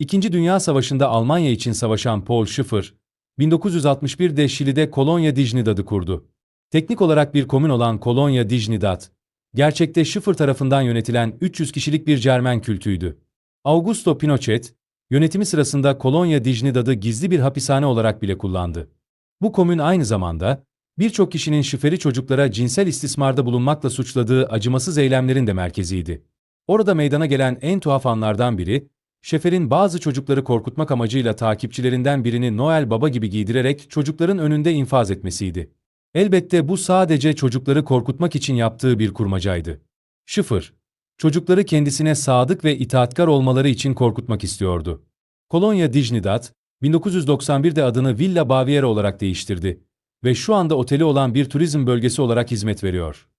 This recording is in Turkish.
İkinci Dünya Savaşı'nda Almanya için savaşan Paul Schiffer, 1961'de Şili'de Kolonya Dignidad'ı kurdu. Teknik olarak bir komün olan Kolonya Dignidad, gerçekte Schiffer tarafından yönetilen 300 kişilik bir Cermen kültüydü. Augusto Pinochet, yönetimi sırasında Kolonya Dignidad'ı gizli bir hapishane olarak bile kullandı. Bu komün aynı zamanda, birçok kişinin şifreli çocuklara cinsel istismarda bulunmakla suçladığı acımasız eylemlerin de merkeziydi. Orada meydana gelen en tuhaf anlardan biri, Şefer'in bazı çocukları korkutmak amacıyla takipçilerinden birini Noel Baba gibi giydirerek çocukların önünde infaz etmesiydi. Elbette bu sadece çocukları korkutmak için yaptığı bir kurmacaydı. Şifır, çocukları kendisine sadık ve itaatkar olmaları için korkutmak istiyordu. Kolonya Dignidad, 1991'de adını Villa Baviera olarak değiştirdi ve şu anda oteli olan bir turizm bölgesi olarak hizmet veriyor.